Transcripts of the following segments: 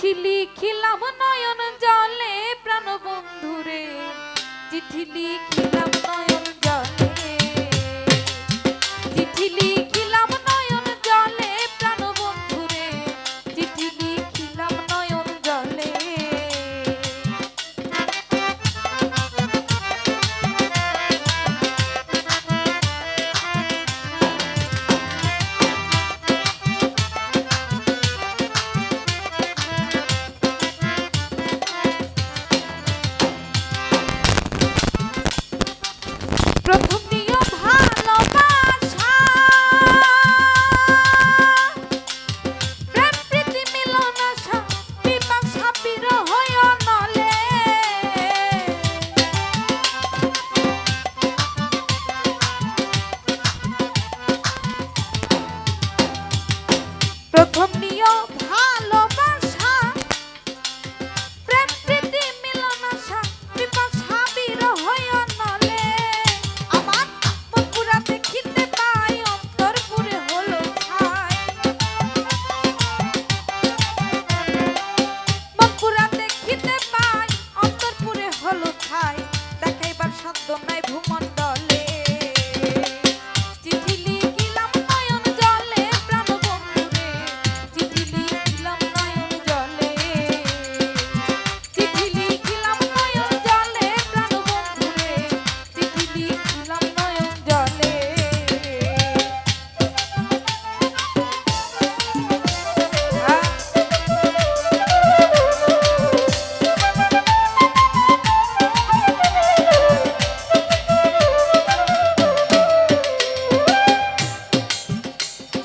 চিঠি লিখিলাম নয়ন জলে প্রাণবন্ধু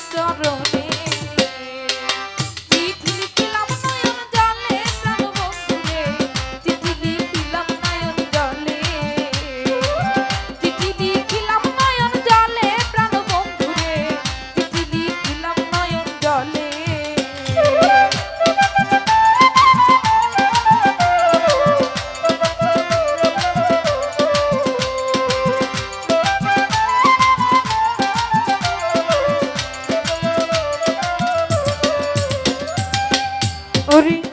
todo করি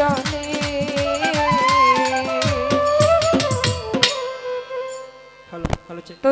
জলে হ্যালো হ্যালো তো